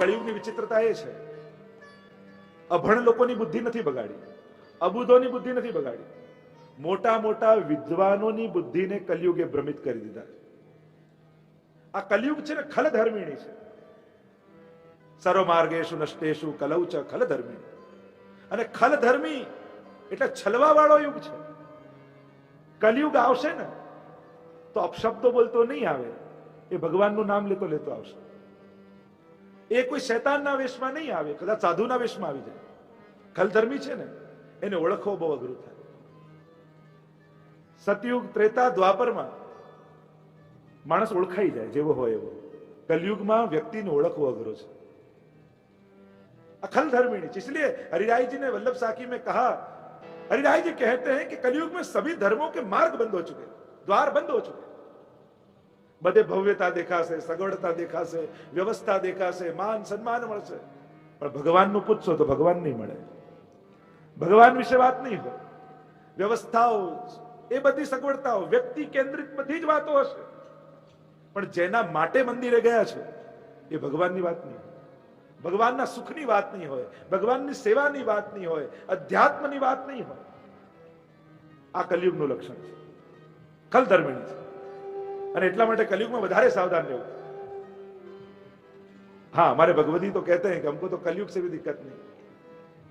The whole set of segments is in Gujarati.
કળિયુગની વિચિત્રતા એ છે. અભણ લોકોની બુદ્ધિ નથી બગાડી, અબુધોની બુદ્ધિ નથી બગાડી. મોટા મોટા વિદ્વાનોની બુદ્ધિને કલયુગે ભ્રમિત કરી દીધા. આ કલયુગ છે ને ખલધર્મિણી છે. સર્વમાર્ગેશુ નષ્ટેશુ કલૌ ચ ખલધર્મિણી. અને ખલધર્મી એટલે છલવા વાળો યુગ છે. કલયુગ આવશે ને, તો અપશબ્દો બોલતો નહીં આવે. એ ભગવાનનું નામ લેતો લેતો આવશે. એ કોઈ શૈતાનના વેશમાં નહીં આવે કદાચ સાધુના વેશમાં આવી જાય ખલધર્મી છે ને એને ઓળખવો બહુ અઘરું થાય સતયુગ ત્રેતા દ્વાપરમાં માણસ ઓળખાઈ જાય જેવો હોય એવો कलयुग વ્યક્તિને ઓળખવો અઘરો છે अखल धर्मिणी इसलिए हरिराय जी ने वल्लभ साखी में कहा हरिराय जी कहते हैं कि कलयुग में सभी धर्मों के मार्ग बंद हो चुके द्वार बंद हो चुके બધે ભવ્યતા દેખાશે, સગવડતા દેખાશે, વ્યવસ્થા દેખાશે, માન સન્માન મળશે. પણ ભગવાનનું પૂછશો તો ભગવાન નહીં મળે. ભગવાન વિશે વાત નહીં હોય. વ્યવસ્થાઓ, એ બધી સગવડતાઓ વ્યક્તિ કેન્દ્રિત બધી જ વાતો હશે. પણ જેના માટે મંદિરે ગયા છે, એ ભગવાનની વાત નહીં ભગવાનના સુખની વાત નહીં હોય, ભગવાનની સેવાની વાત નહીં હોય, અધ્યાત્મની વાત નહીં હોય. આ કલયુગનું લક્ષણ છે. કલધર્મિણી છે. અને એટલા માટે कलयुग વધારે સાવધાન રહેવું हाँ हमारे भगवती तो कहते हैं कि हमको तो कलयुग से भी दिक्कत नहीं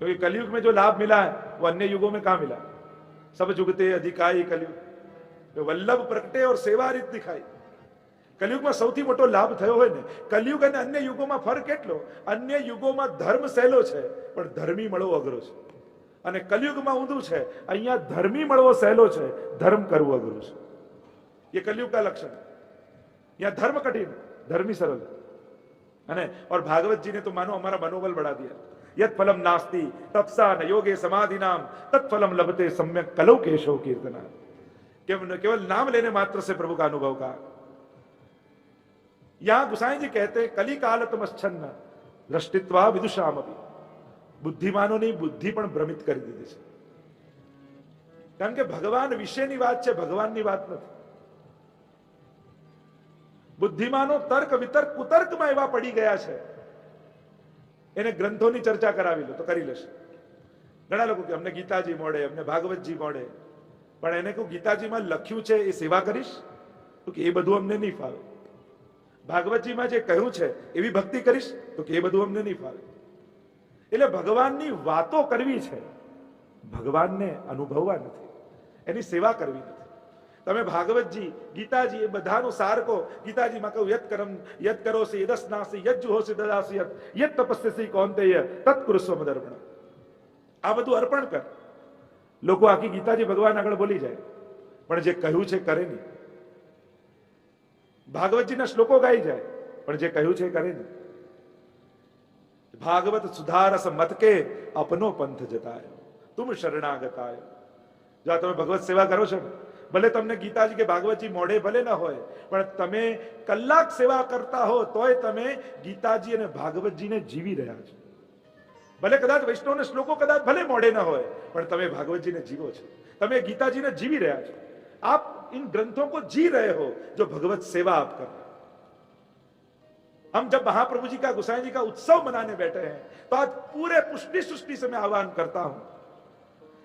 क्योंकि कलयुग में जो लाभ मिला है वो अन्य युगों में कहा मिला सब जुगते अधिकाई कलयुग वल्लभ प्रगटे और सेवा રીત દિખાઈ કલયુગમાં સૌથી મોટો લાભ થયો હોય ને કલયુગ અને અન્ય યુગોમાં ફરક એટલો અન્ય યુગોમાં ધર્મ સહેલો છે પણ ધર્મી મળવો અઘરો છે અને કલયુગમાં ઊંધું છે અહીંયા ધર્મી મળવો સહેલો છે ધર્મ કરવું અઘરું છે ये कलयुग का लक्षण है यहाँ धर्म कठिन धर्मी सरल है और भागवत जी ने तो मानो हमारा मनोबल बढ़ा दिया यद फलम नास्ति तपसा न योगे समाधि नाम तत्फलम लभते सम्यक कलो केशव कीर्तना केवल केवल नाम लेने मात्र से प्रभु का अनुभव का यहां गुसाई जी कहते हैं कली काल તમચ્છન્ન દ્રષ્ટિત્વા વિદુષામ અપી બુદ્ધિમાનોની બુદ્ધિ પણ ભ્રમિત કરી દીધી છે કારણ કે ભગવાન વિશેની વાત છે ભગવાનની વાત નથી બુદ્ધિમાનો તર્ક, વિતર્ક, કુતર્કમાં એવા પડી ગયા છે. એને ગ્રંથોની ચર્ચા કરાવી લો તો કરી લેશે. ઘણા લોકો કે અમને ગીતાજી મળે અમને ભાગવતજી મળે પણ એને કહું, ગીતાજીમાં લખ્યું છે, એ સેવા કરીશ? તો કે એ બધું અમને નહીં ફાવે. ભાગવતજીમાં જે કહ્યું છે, એવી ભક્તિ કરીશ? તો કે એ બધું અમને નહીં ફાવે. એટલે ભગવાનની વાતો કરવી છે. ભગવાનને અનુભવવા નથી. એની સેવા કરવી નથી. તમે ભાગવતજી, ગીતાજી એ બધાનો સાર કહો ગીતાજીમાં કહું, યત કરમ, યત કરોસી, યદસ્નાસી યજ્જુ હોસી દદાસી, યત યત તપસ્યસી, કોંતેય તત્કુરુસ્વ મદર્પણ આ બધું અર્પણ કર. લોકો આખી ગીતાજી ભગવાન આગળ બોલી જાય. પણ જે કહ્યું છે કરે નહીં. ભાગવતજીના શ્લોકો ગાઈ જાય, પણ જે કહ્યું છે કરે નહીં. ભાગવત સુધારસ મતકે અપનો પંથ જતાયો. તુમ શરણાગતાયો. જો તમે ભગવત સેવા કરો છો ને ભલે તમને ગીતાજી કે ભાગવતજી મોઢે ભલે ન હોય, પણ તમે કલાક સેવા કરતા હો તોય તમે ગીતાજી અને ભાગવતજીને જીવી રહ્યા છો. ભલે કદાચ વૈષ્ણવને શ્લોકો કદાચ ભલે મોઢે ન હોય, પણ તમે ભાગવતજીને જીવો છો. તમે ગીતાજીને જીવી રહ્યા છો. આપ ઇન ગ્રંથો કો જી રહે હો જો ભગવત સેવા આપ કર. हम जब મહાપ્રભુજી जी का गोसाई जी का उत्सव मनाने बैठे हैं तो आज पूरे पुष्टि सृष्टि से मैं आह्वान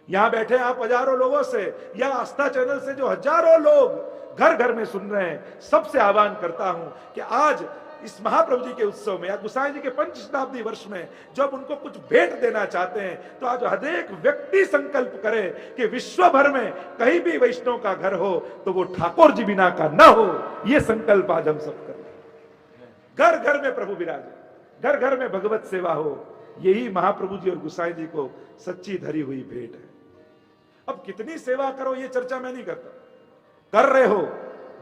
यहाँ बैठे आप हज़ारों लोगों से, या आस्था चैनल से जो हज़ारों लोग घर घर में सुन रहे हैं, सबसे आह्वान करता हूँ कि आज इस महाप्रभु जी के उत्सव में, या गुसाई जी के पंच शताब्दी वर्ष में, जब उनको कुछ भेंट देना चाहते हैं तो आज हर एक व्यक्ति संकल्प करे कि विश्व भर में कहीं भी वैष्णव का घर हो तो वो ठाकुर जी बिना का न हो, ये संकल्प आज हम सब करें घर घर में प्रभु विराजे घर घर में भगवत सेवा हो, यही महाप्रभु जी और गुसाई जी को सच्ची धरी हुई भेंट है। अब कितनी सेवा करो, ये चर्चा मैं नहीं करता। कर रहे हो,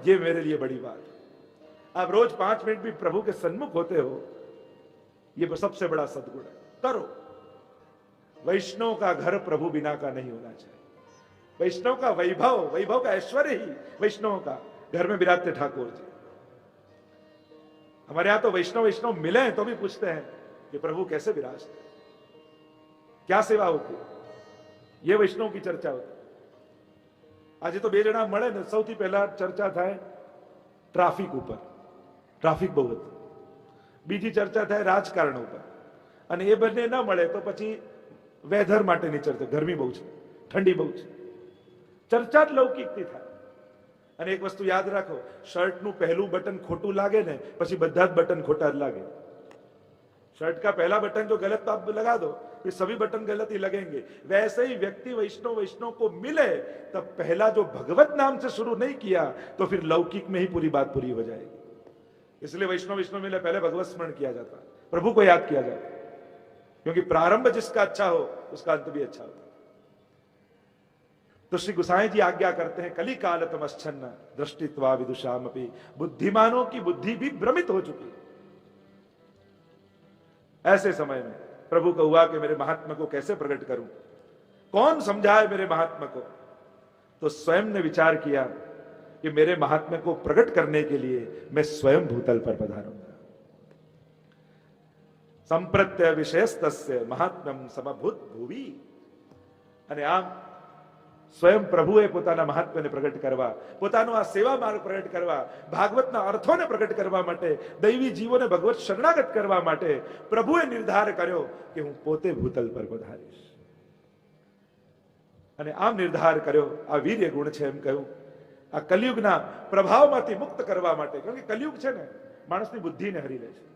ये मेरे लिए बड़ी बात है। आप रोज पाँच मिनट भी प्रभु के सन्मुख होते हो, ये सबसे बड़ा सदगुण है। करो। वैष्णव का घर प्रभु बिना का नहीं होना चाहिए। वैष्णव का वैभव वैभव का ऐश्वर्य ही वैष्णव का। घर में विराजते ठाकुर जी। हमारे यहाँ तो वैष्णव वैष्णव मिले हैं तो भी पूछते हैं कि प्रभु कैसे विराजते क्या सेवा होती ये वैष्णव की चर्चा होती આજે તો બે જણા મળે ને સૌથી પહેલા ચર્ચા થાય ટ્રાફિક ઉપર ટ્રાફિક બહુ હતું બીજી ચર્ચા થાય રાજકારણ ઉપર અને એ બંને ન મળે તો પછી વેધર માટેની ચર્ચા ગરમી બહુ છે ઠંડી બહુ છે ચર્ચા જ લૌકિકથી થાય અને એક વસ્તુ યાદ રાખો શર્ટનું પહેલું બટન ખોટું લાગે ને પછી બધા જ બટન ખોટા જ લાગે शर्ट का पहला बटन जो गलत आप लगा दो, ये सभी बटन गलत ही लगेंगे। वैसे ही व्यक्ति वैष्णव वैष्णव को मिले, तब पहला जो भगवत नाम से शुरू नहीं किया तो फिर लौकिक में ही पूरी बात पूरी हो जाएगी। इसलिए वैष्णव वैष्णव मिले, पहले भगवत स्मरण किया जाता है प्रभु को याद किया जाता। है क्योंकि प्रारंभ जिसका अच्छा हो, उसका अंत भी अच्छा होता। तो श्री गुसाई जी आज्ञा करते हैं कली काल तमश्चन्न दृष्टित्वा विदुषाम बुद्धिमानों की बुद्धि भी भ्रमित हो चुकी है। ऐसे समय में प्रभु को हुआ कि मेरे महात्मा को कैसे प्रकट करूं कौन समझाए मेरे महात्मा को तो स्वयं ने विचार किया कि मेरे महात्मा को प्रकट करने के लिए मैं स्वयं भूतल पर पधारूंगा સંપ્રત્ય વિશેષતસ્ય મહાત્મ્યમ સમભૂત ભુવી અને આમ સ્વયં પ્રભુએ પોતાના મહાત્મ્યને પ્રગટ કરવા, પોતાનો આ સેવા માર્ગ પ્રગટ કરવા, ભાગવતના અર્થોને પ્રગટ કરવા માટે, દૈવી જીવોને ભગવત શરણાગત કરવા માટે પ્રભુએ નિર્ધાર કર્યો કે હું પોતે ભૂતલ પર પધારીશ. અને આમ નિર્ધાર કર્યો, આ વીર્ય ગુણ છે એમ કહ્યું. આ કલયુગના પ્રભાવમાંથી મુક્ત કરવા માટે, કારણ કે કલયુગ છે ને, માણસની બુદ્ધિને હરી લે છે.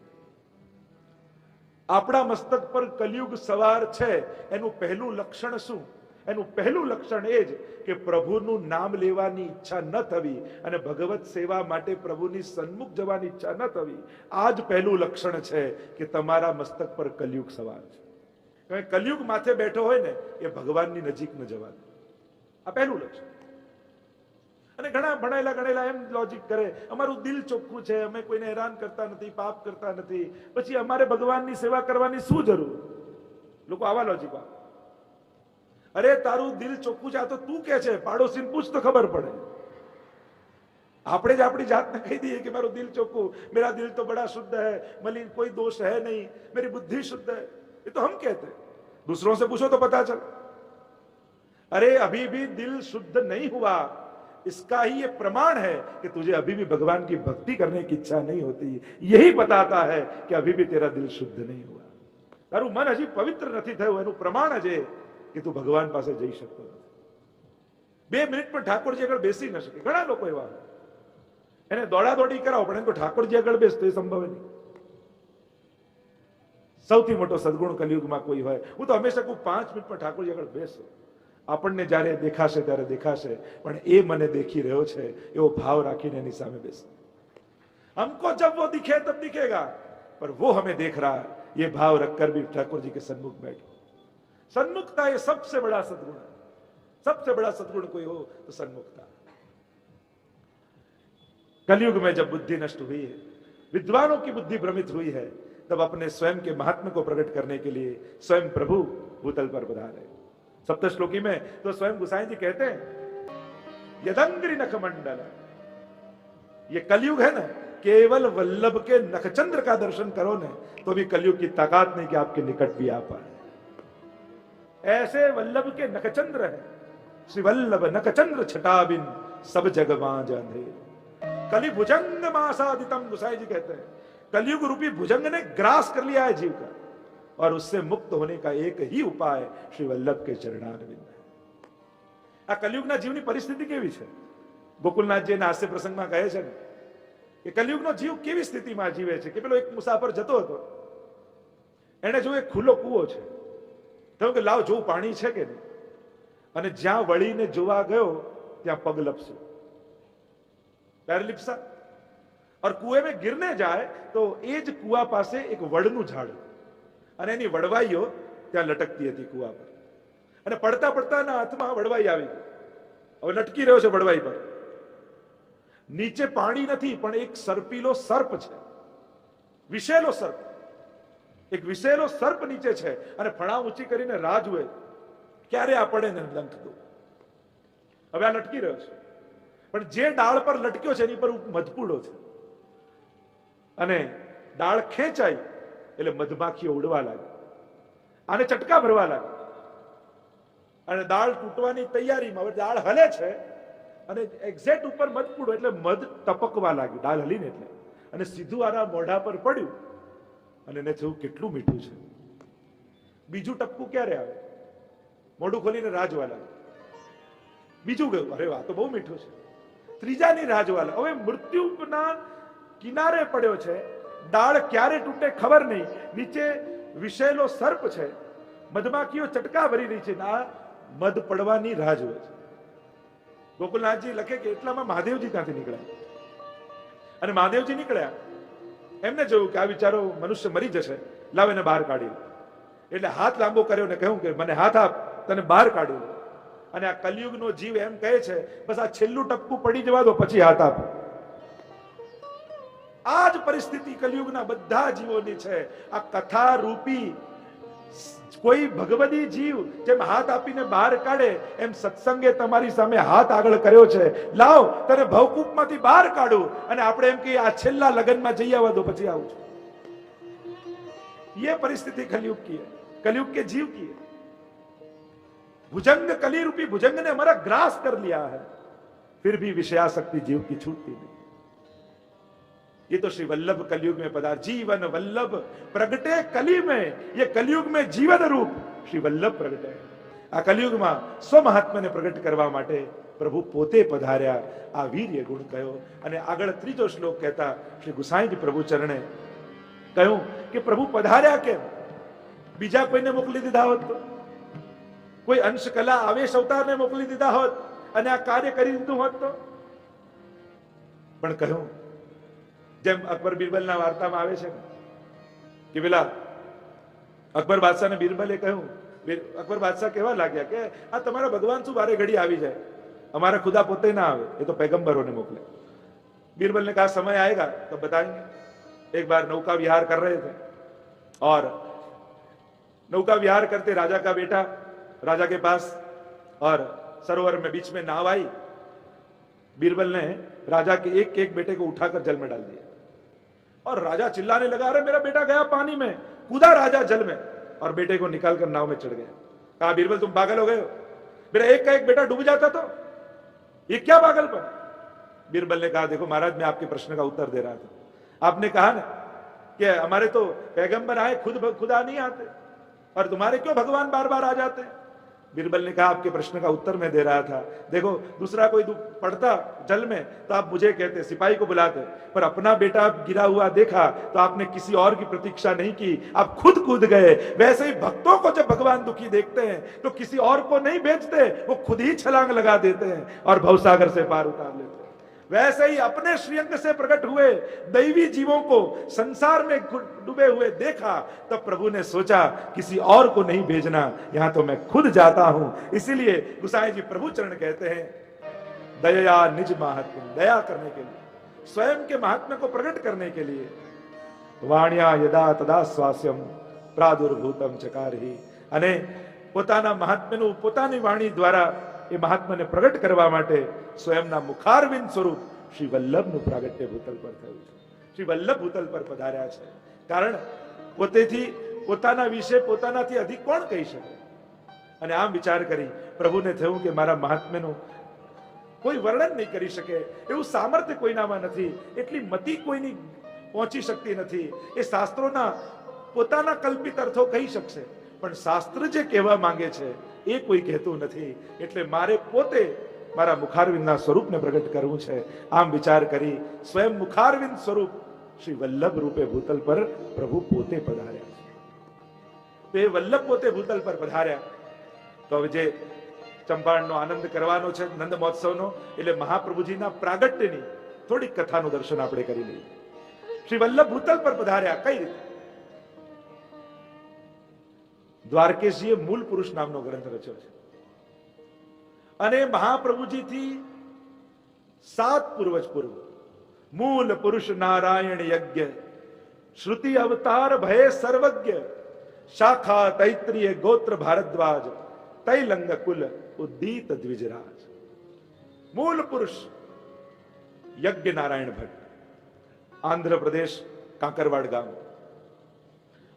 આપણા મસ્તક પર કલયુગ સવાર છે, એનું પહેલું લક્ષણ શું? એનું પહેલું લક્ષણ એ જ કે પ્રભુનું નામ લેવાની ઈચ્છા ન થવી અને ભગવત સેવા માટે પ્રભુની સન્મુખ જવાની ઈચ્છા ન થવી, આ જ પહેલું લક્ષણ છે કે તમારા મસ્તક પર કલયુગ સવાર છે. કલયુગ માથે બેઠો હોય ને, એ ભગવાનની નજીક ન જવા આ પહેલું લક્ષણ. અને ઘણા ભણેલા ગણેલા એમ લોજિક કરે, અમારું દિલ ચોખ્ખું છે, અમે કોઈને હેરાન કરતા નથી, પાપ કરતા નથી, પછી અમારે ભગવાનની સેવા કરવાની શું જરૂર? લોકો આવા લોજિક આપે અરે તારું દિલ ચોખ્ખું છે આ તો તું કે છે પાડોશીને પૂછ તો ખબર પડે આપણે જ આપણી જાતને કહી દઈએ કે મારું દિલ ચોખ્ખું मेरा दिल तो बड़ा शुद्ध है मलिन कोई दोष है नहीं मेरी बुद्धि शुद्ध है ये तो हम कहते हैं दूसरों से पूछो तो पता चल अरे अभी भी दिल शुद्ध नहीं हुआ इसका ही ये प्रमाण है कि तुझे अभी भी भगवान की भक्ति करने की इच्छा नहीं होती यही बताता है कि अभी भी तेरा दिल शुद्ध नहीं हुआ તારું મન હજી પવિત્ર નથી થયું એનું પ્રમાણ જ એ કે તું ભગવાન પાસે જઈ શકતો નથી બે મિનિટ પણ ઠાકોરજી આગળ બેસી ન શકે ઘણા લોકો એવા હોય. એને દોડાદોડી કરાવો પણ એને તો ઠાકોરજી આગળ બેસતો એ સંભવ નહીં સૌથી મોટો સદગુણ કલયુગમાં કોઈ હોય હું તો હંમેશા કહું પાંચ મિનિટ પણ ઠાકોરજી આગળ બેસો આપણને જ્યારે દેખાશે ત્યારે દેખાશે પણ એ મને દેખી રહ્યો છે એવો ભાવ રાખીને એની સામે બેસો हमको जब वो दिखे तब दिखेगा पर वो हमें देख रहा है ये भाव रखकर भी ठाकुर जी के सन्मुख बैठो सन्मुखता ये सबसे बड़ा सदगुण है। सबसे बड़ा सदगुण कोई हो तो सन्मुखता। कलयुग में जब बुद्धि नष्ट हुई है, विद्वानों की बुद्धि भ्रमित हुई है, तब अपने स्वयं के महात्मा को प्रकट करने के लिए स्वयं प्रभु भूतल पर पधारे सप्त श्लोकी में तो स्वयं गुसाई जी कहते हैं, यदंग्री नख मंडल। ये कलयुग है ना, केवल वल्लभ के नखचंद्र का दर्शन करो ने तो भी कलयुग की ताकत नहीं कि आपके निकट भी आ पाए। ऐसे वल्लभ के नखचंद्र है श्री वल्लभ नखचंद्र छटाबिन सब जग मां अंधेर कली भुजंग मासादितम गुसाई जी कहते हैं कलयुग रूपी भुजंग ने ग्रास कर लिया है जीव का और उससे मुक्त होने का एक ही उपाय श्री वल्लभ के चरणारविंद है આ કલયુગના જીવની પરિસ્થિતિ કેવી છે ગોકુલનાથજી હાસ્ય પ્રસંગમાં કહે છે ને કે કલયુગનો જીવ કેવી સ્થિતિમાં જીવે છે કે પેલો એક મુસાફર જતો હતો એને જો એક ખુલ્લો કૂવો છે થયું કે લાવ જોવું પાણી છે કે નહીં અને જ્યાં વળીને જોવા ગયો ત્યાં પગ લપસ્યો पैर लिपसा और कुएं में गिरने जाए तो એ જ કુવા પાસે એક વડનું ઝાડ અને એની વડવાઈઓ ત્યાં લટકતી હતી કુવા પર અને પડતા પડતા એના હાથમાં વડવાઈ આવી ગઈ હવે લટકી રહ્યો છે વડવાઈ પર નીચે પાણી નથી પણ એક સર્પીલો સર્પ છે વિશેલો સર્પ એક વિશેલો સર્પ નીચે છે અને ફણા ઊંચી કરીને રાહ જુએ. ક્યારે આ પડે ને દો? હવે આ લટકી રહ્યો છે. પણ જે ડાળ પર લટક્યો છે એની પર મધપૂડો છે. અને ડાળ ખેંચાઈ એટલે મધમાખીઓ ઉડવા લાગી. આને ચટકા ભરવા લાગી. અને દાળ તૂટવાની તૈયારીમાં, હવે દાળ હલે છે અને એક્ઝેક્ટ ઉપર મધ પૂડો એટલે મધ ટપકવા લાગ્યું. દાળ હલીને એટલે. અને સીધું આના મોઢા પર પડ્યું. અને એને થયું કેટલું મીઠું છે. બીજું ટપકું ક્યારે આવે? મોઢું ખોલીને રાજવાલા. બીજું ગયું? અરે વાહ, તો બહુ મીઠું છે. ત્રીજાની રાજવાલા. હવે મૃત્યુના કિનારે પડ્યો છે. ડાળ ક્યારે તૂટે ખબર નહીં. નીચે વિષેલો સર્પ છે. મધમાખીઓ ચટકા ભરી રહી છે. ના મધ પડવાની રાહ જુએ છે. ગોકુલનાથજી લખે કે એટલામાં મહાદેવજી ત્યાંથી નીકળ્યા. અને મહાદેવજી નીકળ્યા. એમને જોયું કે આ વિચારો મનુષ્ય મરી જશે. લાવ બહાર કાઢી એટલે હાથ લાંબો કર્યો ને કહ્યું કે મને હાથ આપ, તને બહાર કાઢ્યું અને આ કલયુગનો જીવ એમ કહે છે, બસ આ છેલ્લું ટપકું પડી જવા દો, પછી હાથ આપ. આ જ પરિસ્થિતિ કલયુગના બધા જીવોની છે. આ કથા રૂપી કોઈ ભગવદી જીવ જેમ હાથ આપીને બહાર કાઢે, એમ સત્સંગે તમારી સામે હાથ આગળ કર્યો છે. લાવ, તને ભવકૂપમાંથી બહાર કાઢું અને આપણે એમ કે આ છેલ્લા લગ્નમાં જઈ આવવા દો, પછી આવું છું. એ પરિસ્થિતિ કલયુગ કી કલયુગ કે જીવ કી ભુજંગ કલી રૂપી ભુજંગ ને હમારા ગ્રાસ કર લિયા હૈ. ફિર ભી વિષયાશક્તિ જીવ કી છૂટતી નહીં. ये तो श्री वल्लभ कलयुग में पदार्थ जीवन वल्लभ प्रगटे कली में ये कलयुग में जीवन रूप શ્રી વલ્લભ પ્રગટે આ કલયુગમાં સ્વ મહાત્માને પ્રગટ કરવા માટે પ્રભુ પોતે પધાર્યા આ વીર્ય ગુણ કયો અને આગળ ત્રીજો શ્લોક કહેતા શ્રી ગુસાઈજી પ્રભુ ચરણે કહ્યું કે પ્રભુ પધાર્યા કેમ બીજા કોઈને મોકલી દીધા હોત તો કોઈ અંશ કલા આવેશ અવતારને મોકલી દીધા હોત અને આ કાર્ય કરી દીધું હોત તો પણ કહ્યું જેમ અકબર બિરબલના વાર્તામાં આવે છે ને, કે પેલા અકબર બાદશાહને બિરબલે કહ્યું બિર- અકબર બાદશાહ કહેવા લાગ્યા કે આ તમારા ભગવાન શું બારે ઘડી આવી જાય અમારા ખુદા પોતે ના આવે એ તો पैगंबरों ने मोकले बीरबल ने कहा समय आएगा तो बताएंगे एक बार नौका विहार कर रहे थे और नौका विहार करते राजा का बेटा राजा के पास और सरोवर में बीच में नाव आई बीरबल ने राजा के एक एक बेटे को उठाकर जल में डाल दिया और राजा चिल्लाने लगा, अरे, मेरा बेटा गया पानी में, कूदा राजा जल में। और बेटे को निकालकर नाव में चढ़ गया। कहा, बीरबल, तुम पागल हो गए हो? मेरा एक का एक बेटा डूब जाता तो? ये क्या पागलपन? बीरबल ने कहा, देखो महाराज, मैं आपके प्रश्न का उत्तर दे रहा था। आपने कहा ना कि हमारे तो पैगंबर आए, खुद खुदा नहीं आते। और तुम्हारे क्यों भगवान बार बार आ जाते? हैं बीरबल ने कहा, आपके प्रश्न का उत्तर मैं दे रहा था। देखो, दूसरा कोई पड़ता जल में तो आप मुझे कहते, सिपाही को बुलाते। पर अपना बेटा गिरा हुआ देखा तो आपने किसी और की प्रतीक्षा नहीं की। आप खुद कूद गए। वैसे ही भक्तों को जब भगवान दुखी देखते हैं तो किसी और को नहीं बेचते, वो खुद ही छलांग लगा देते हैं और भवसागर से पार उतार लेते हैं। वैसे ही अपने श्रीअंग से प्रकट हुए दैवी जीवों को संसार में घु- डूबे हुए देखा तब प्रभु ने सोचा किसी और को नहीं भेजना यहां तो मैं खुद जाता हूं इसीलिए गुसाई जी प्रभु चरण कहते हैं दया निज महात्म दया करने के लिए स्वयं के महात्म्य को प्रकट करने के लिए વાણ્યા યદા તદા સ્વાસ્યમ પ્રાદુર્ભૂતમ ચકારહી અને પોતાના મહાત્મ્યનું પોતાની વાણી દ્વારા એ મહાત્માને પ્રગટ કરવા માટે સ્વયંના મુખારવિંદ સ્વરૂપ શ્રી વલ્લભનું પ્રાગટ્ય ભૂતલ પર થયું છે. શ્રી વલ્લભ ભૂતલ પર પધાર્યા છે. કારણ પોતેથી પોતાના વિશે પોતાનાથી અધિક કોણ કહી શકે? અને આમ વિચાર કરી પ્રભુને થયું કે મારા મહાત્મ્યનું કોઈ વર્ણન નહીં કરી શકે. એવું સામર્થ્ય કોઈનામાં નથી. એટલી મતિ કોઈની પહોંચી શકતી નથી. એ શાસ્ત્રોના પોતાના કલ્પિત અર્થો કહી શકશે. પણ શાસ્ત્ર જે કહેવા માંગે છે એ કોઈ કહેતું નથી. એટલે મારે પોતે મારા મુખારવિંદના સ્વરૂપને પ્રગટ કરવું છે. આમ વિચાર કરી સ્વયં મુખારવિંદ સ્વરૂપ શ્રી વલ્લભ રૂપે ભૂતલ પર પ્રભુ પોતે પધાર્યા. તો એ વલ્લભ પોતે ભૂતલ પર પધાર્યા. તો હવે જે ચંપાણનો આનંદ કરવાનો છે, નંદ મહોત્સવનો, એટલે મહાપ્રભુજીના પ્રાગટ્યની થોડીક કથાનું દર્શન આપણે કરી લઈએ. શ્રી વલ્લભ ભૂતલ પર પધાર્યા. કઈ રીતે? દ્વારકેશજીએ મૂળ પુરુષ નામનો ગ્રંથ રચ્યો છે. અને મહાપ્રભુજીથી સાત પૂર્વજ પૂર્વ, મૂલ પુરુષ નારાયણ યજ્ઞ, શ્રુતિ અવતાર ભય સર્વજ્ઞ, શાખા તૈત્રીય ગોત્ર ભારદ્વાજ, તૈલંગ કુલ ઉદ્દીત દ્વિજરાજ. મૂળ પુરુષ યજ્ઞ નારાયણ ભટ્ટ, આંધ્રપ્રદેશ, કાંકરવાડ ગામ.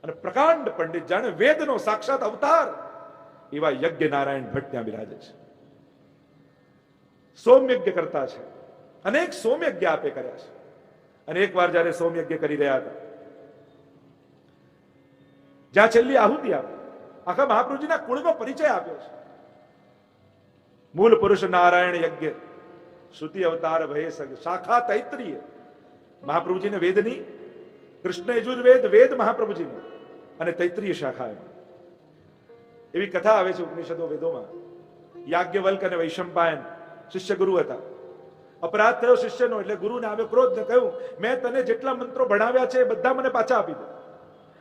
અને પ્રકાંડ પંડિત જાણે વેદનો સાક્ષાત અવતાર. એવા યજ્ઞ નારાયણ ભટ્ટ ત્યાં બિરાજે છે. સોમયજ્ઞ કરતા છે. અનેક સોમયજ્ઞ આપે કર્યા છે. અને એકવાર જ્યારે સોમયજ્ઞ કરી રહ્યા હતા. જ્યાં છેલ્લી આહુતિ આપી. આખા મહાપ્રભુજીના કુળનો પરિચય આપ્યો છે. મૂળ પુરુષ નારાયણ યજ્ઞ. શ્રુતિ અવતાર ભય શાખા તૈત્રીય. મહાપ્રભુજીને વેદની. કૃષ્ણ યજુર્વેદ, વેદ મહાપ્રભુજીની. અને તૈત્રીય શાખા એમાં એવી કથા આવે છે ઉપનિષદો, વેદોમાં. યાજ્ઞવલ્ક અને વૈશંપાયન શિષ્ય ગુરુ હતા. અપરાધ થયો શિષ્યનો એટલે ગુરુને આવે ક્રોધ કહ્યું, મેં તને જેટલા મંત્રો ભણાવ્યા છે એ બધા મને પાછા આપી દે.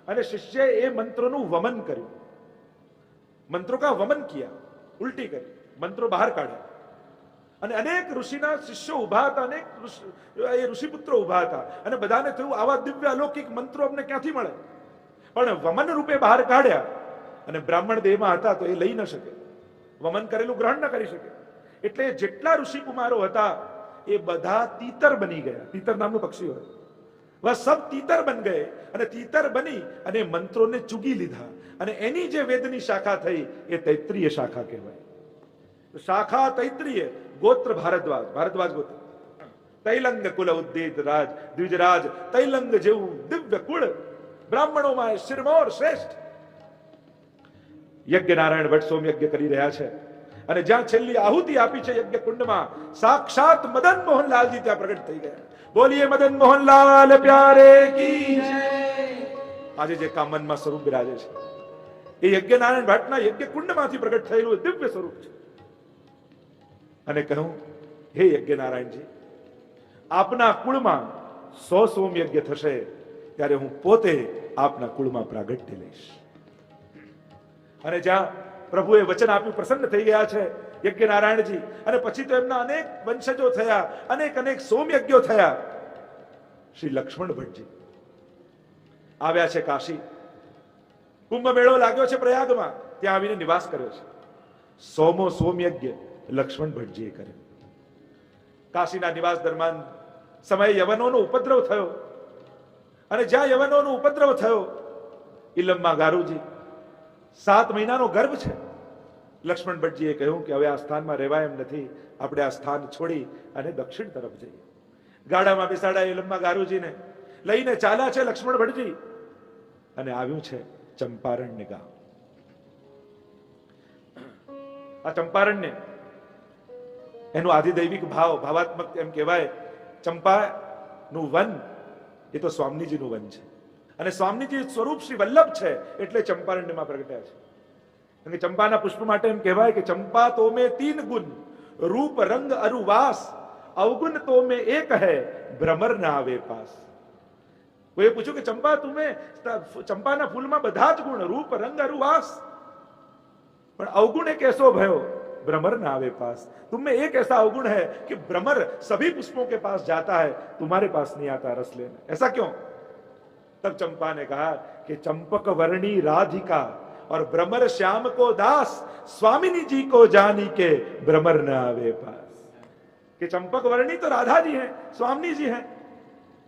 અને શિષ્ય એ મંત્રોનું વમન કર્યું. મંત્રો કા વમન કિયા? ઉલટી કરી. મંત્રો બહાર કાઢ્યા. અને અનેક ઋષિના શિષ્યો ઊભા હતા, અનેક એ ઋષિપુત્રો ઊભા હતા. અને બધાને થયું આવા દિવ્ય અલૌકિક મંત્રો અમને ક્યાંથી મળે? પણ વમન રૂપે બહાર કાઢ્યા અને બ્રાહ્મણ દેહમાં હતા તો એ લઈ ન શકે. વમન કરેલું ગ્રહણ ન કરી શકે. એટલે જેટલા ઋષિ કુમારો હતા, એ બધા તીતર બની ગયા. તીતર નામનું પક્ષી હોય. વહ સબ તીતર બન ગયે અને તીતર બની અને મંત્રોને ચૂગી લીધા. અને એની જે વેદની શાખા થઈ, એ તૈત્રીય શાખા કહેવાય. શાખા તૈત્રીય, ગોત્ર ભારદ્વાજ. ભારદ્વાજ ગોત્ર. તૈલંગ કુલ ઉદ્દેત રાજ દ્વિજરાજ તૈલંગ જેવું દિવ્ય કુળ બ્રાહ્મણોમાં શિરમોર શ્રેષ્ઠ. યજ્ઞ નારાયણ ભટ્ટ સોમ યજ્ઞ કરી રહ્યા છે. અને જ્યાં છેલ્લી આહુતિ આપી છે યજ્ઞ કુંડમાં, સાક્ષાત મદન મોહનલાલજી ત્યાં પ્રગટ થઈ ગયા. બોલીએ મદન મોહનલાલ, પ્યારે કી આજે જે કામનમાં સ્વરૂપ બિરાજે છે. એ યજ્ઞ નારાયણ ભટ્ટના યજ્ઞ કુંડમાંથી પ્રગટ થયેલું દિવ્ય સ્વરૂપ છે. અને કહ્યું, હે યજ્ઞ નારાયણજી આપના કુળમાં સો સોમ યજ્ઞ થશે. ત્યારે હું પોતે આપના કુળમાં પ્રાગટ્ય લઈશ. અને જ્યાં પ્રભુએ વચન આપ્યું, પ્રસન્ન થઈ ગયા છે યજ્ઞ નારાયણજી અને પછી તો એમના અનેક વંશજો થયા, અનેક અનેક સોમયજ્ઞો થયા. શ્રી લક્ષ્મણ ભટ્ટજી, આવ્યા છે કાશી. કુંભ મેળો લાગ્યો છે પ્રયાગમાં, ત્યાં આવીને નિવાસ કર્યો છે. સોમો સોમયજ્ઞ લક્ષ્મણ ભટ્ટજીએ કર્યો. કાશીના નિવાસ દરમિયાન સમયે યવનોનો ઉપદ્રવ થયો. અને જ્યાં યવનોનો ઉપદ્રવ થયો ઇલમમાં ગારુજી, સાત મહિનાનો ગર્ભ છે. લક્ષ્મણ ભટ્ટજીએ કહ્યું કે હવે આ સ્થાનમાં રહેવાય એમ નથી. આપણે આ સ્થાન છોડી અને દક્ષિણ તરફ જઈએ. ગાડામાં બેસાડા ઇલમમાં ગારુજીને. લઈને ચાલ્યા છે લક્ષ્મણ ભટ્ટજી અને આવ્યું છે ચંપારણ્ય ગામ. આ ચંપારણ્ય, એનું આધિદૈવિક ભાવ, ભાવાત્મક એમ કહેવાય, ચંપાનું વન એ તો સ્વામીજીનું વન છે. અને સ્વામીજી સ્વરૂપ શ્રી વલ્લભ છે એટલે ચંપારણ્યમાં પ્રગટ્યા છે. અને ચંપાના પુષ્પ માટે એમ કહેવાય કે ચંપા તો મેં તીન ગુણ, રૂપ, રંગ, અરુવાસ, અવગુણ તો મેં એક હે, ભ્રમર ના આવે પાસ. કોઈએ પૂછ્યું કે ચંપા તુમે ચંપાના ફૂલમાં બધા જ ગુણ, રૂપ, રંગ, અરુવાસ? પણ અવગુણ એ કેસો ભયો. भ्रमर ना आवे पास। तुम में एक ऐसा अवगुण है कि भ्रमर सभी पुष्पों के पास जाता है, तुम्हारे पास नहीं आता रस लेने। ऐसा क्यों? तब चंपा ने कहा कि चंपक वर्णी राधिका और भ्रमर श्याम को दास, स्वामिनी जी को जानी के भ्रमर न आवे पास। कि चंपक वर्णी तो राधा जी हैं, स्वामिनी जी हैं।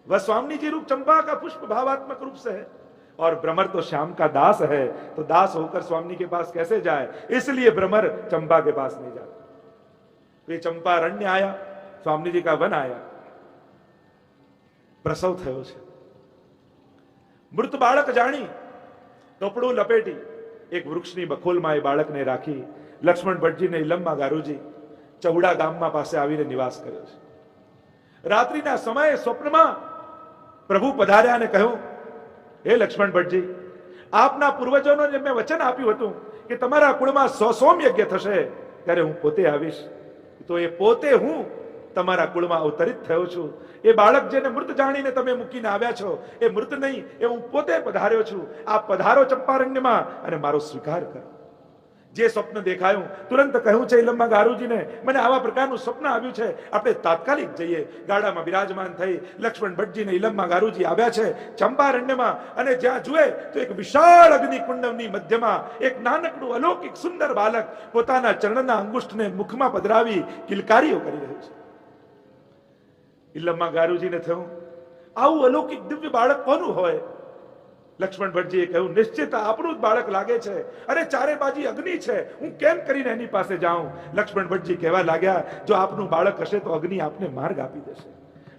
वह स्वामिनी जी रूप चंपा का पुष्प भावात्मक रूप से है। और भ्रमर तो श्याम का दास है तो दास होकर स्वामी के पास कैसे जाए इसलिए भ्रमर चंपा के पास नहीं जाता तो ये चंपा अरण्य आया स्वामी जी का वन आया પ્રસવ થયો છે મૃત બાળક જાણી કપડું લપેટી એક વૃક્ષની બખોલમાં એ બાળકને રાખી લક્ષ્મણ ભટ્ટજીને ઇલમમાં ગારુજી ચૌડા ગામમાં પાસે આવીને નિવાસ કર્યો છે રાત્રિના સમયે સ્વપ્નમાં પ્રભુ પધાર્યા અને કહ્યું હે લક્ષ્મણ ભટ્ટજી આપના પૂર્વજોને મેં વચન આપ્યું હતું કે તમારા કુળમાં સો સોમ યજ્ઞ થશે, ત્યારે હું પોતે આવીશ. તો એ પોતે હું તમારા કુળમાં અવતરિત થયો છું. એ બાળક જેને મૃત જાણીને તમે મૂકીને આવ્યા છો, એ મૃત નહીં, એ હું પોતે પધાર્યો છું. આ પધારો ચંપારણ્યમાં અને મારો સ્વીકાર કરો. જે સ્વપ્ન દેખાયું, તુરંત કહ્યું છે ઇલમ્મા ગારુજીને, મને આવા પ્રકારનું સ્વપ્ન આવ્યું છે. આપણે તાત્કાલિક જઈએ. ગાડામાં બિરાજમાન થઈ લક્ષ્મણ ભટ્ટજીને ઇલમ્મા ગારુજી આવ્યા છે, ચંપારણ્યમાં. અને જ્યાં જુએ તો એક વિશાળ અગ્નિકુંડની મધ્યમાં એક નાનકડું અલૌકિક સુંદર બાલક પોતાના ચરણના અંગુષ્ઠને મુખમાં પધરાવી કિલકારીઓ કરી રહ્યું છે. ઇલમ્મા ગારુજીને થયું. આવું અલૌકિક દિવ્ય બાળક કોનું હોય? લક્ષ્મણ ભટ્ટજીએ કહ્યું, નિશ્ચિત આપણું જ બાળક લાગે છે. અરે, ચારે બાજી અગ્નિ છે. હું કેમ કરીને એની પાસે જાઉં? લક્ષ્મણ ભટ્ટજી કહેવા લાગ્યા, જો આપનું બાળક હશે તો અગ્નિ આપને માર્ગ આપી દેશે.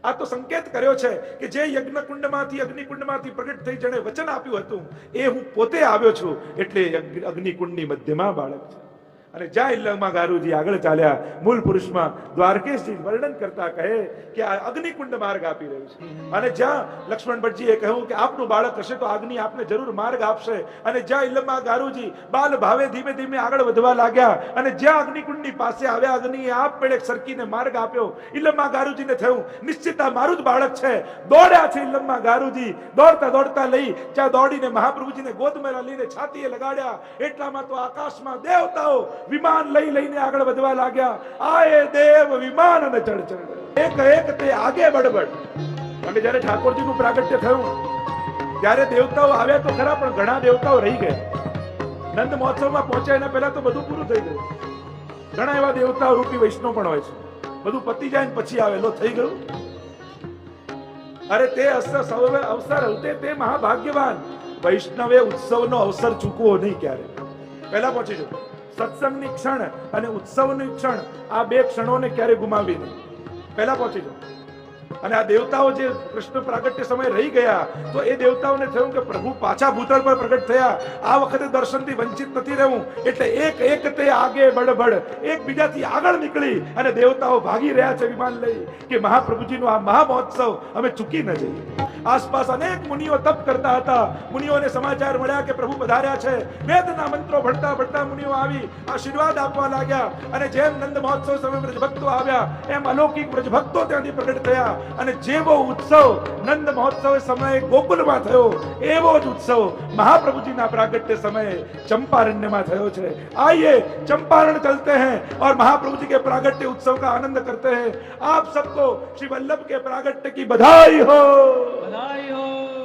આ તો સંકેત કર્યો છે કે જે યજ્ઞ કુંડમાંથી અગ્નિકુંડમાંથી પ્રગટ થઈ જેણે વચન આપ્યું હતું, એ હું પોતે આવ્યો છું, એટલે અગ્નિ- અગ્નિકુંડની મધ્યમાં બાળક છે. અને જ્યાં ઇલ્લમાં ગારુજી આગળ ચાલ્યા, મૂળ પુરુષમાં દ્વારકેશજી વર્ણન કરતા કહે કે આ અગ્નિકુંડ માર્ગ આપી રહ્યું છે. અને જ્યાં લક્ષ્મણ ભટ્ટજીએ કહ્યું કે આપનું બાળક હશે તો અગ્નિ આપને જરૂર માર્ગ આપશે. અને જ્યાં ઇલ્લમાં ગારુજી બાલ ભાવે ધીમે ધીમે આગળ વધવા લાગ્યા અને જ્યાં અગ્નિકુંડની પાસે આવ્યા, અગ્નિએ આપ પેડે સરકીને માર્ગ આપ્યો. ઇલ્લમાં ગારુજીને થયું, નિશ્ચિત આ મારું જ બાળક છે. દોડ્યા છે ઇલ્લમાં ગારુજી. દોડતા દોડતા લઈ જ્યાં દોડીને મહાપ્રભુજીને ગોદમાં લઈને છાતીએ લગાડ્યા. એટલામાં તો આકાશમાં દેવતાઓ વિમાન લઈ લઈને આગળ વધવા લાગ્યા. આયે દેવ વિમાન અને ચડ ચડ એક એક તે આગે બડબડ. અને જ્યારે ઠાકોરજીનું પ્રાગટ્ય થયું, ત્યારે દેવતાઓ આવ્યા તો ખરા, પણ ઘણા દેવતાઓ રહી ગયા. નંદ મહોત્સવમાં પહોંચ્યા એના પહેલા તો બધું પૂરું થઈ ગયું. ઘણા એવા દેવતાઓ, રૂપી વૈષ્ણવ પણ હોય છે. બધું પતી જાય ને પછી આવેલો થઈ ગયું. અરે તે અવસર સૌ અવસર હલતે તે મહાભાગ્યવાન. વૈષ્ણવે ઉત્સવનો અવસર ચૂકવો નહીં ક્યારે. પહેલા પહોંચી જજો સત્સંગની ક્ષણ અને ઉત્સવની ક્ષણ આ બે ક્ષણોને ક્યારે ગુમાવી નહીં પહેલા પહોંચી જાઓ. અને આ દેવતાઓ જે કૃષ્ણ પ્રાગટ્ય સમય રહી ગયા, તો એ દેવતાઓને થયું કે પ્રભુ પાછા ભૂતળ પર પ્રગટ થયા. આ વખતે દર્શનથી વંચિત નથી રહેવું. એટલે એક એક તે આગે બડબડ એકબીજાથી આગળ નીકળી અને દેવતાઓ ભાગી રહ્યા છે વિમાન લઈ કે મહાપ્રભુજીનો આ મહામહોત્સવ અમે ચૂકી ન જઈએ. આસપાસ અનેક મુનિઓ તપ કરતા હતા. મુનિઓને સમાચાર મળ્યા કે પ્રભુ પધાર્યા છે. વેદના મંત્રો ભણતા ભણતા મુનિઓ આવી આશીર્વાદ આપવા લાગ્યા અને જેમ નંદ મહોત્સવ સમય વ્રજભક્તો આવ્યા, એમ અલૌકિક વ્રજભક્તો ત્યાંથી પ્રગટ થયા. અને જેવો ઉત્સવ નંદ મહોત્સવ સમયે ગોકુલમાં થયો, એવો જ ઉત્સવ મહાપ્રભુજીના પ્રાગટ્ય સમયે ચંપારણ્યમાં થયો છે. આइए ચંપારણ ચલતે હૈ और महाप्रभु जी के प्रागट्य उत्सव का आनंद करते हैं आप सबको श्री वल्लभ के प्रागट्य की बधाई हो भलाई हो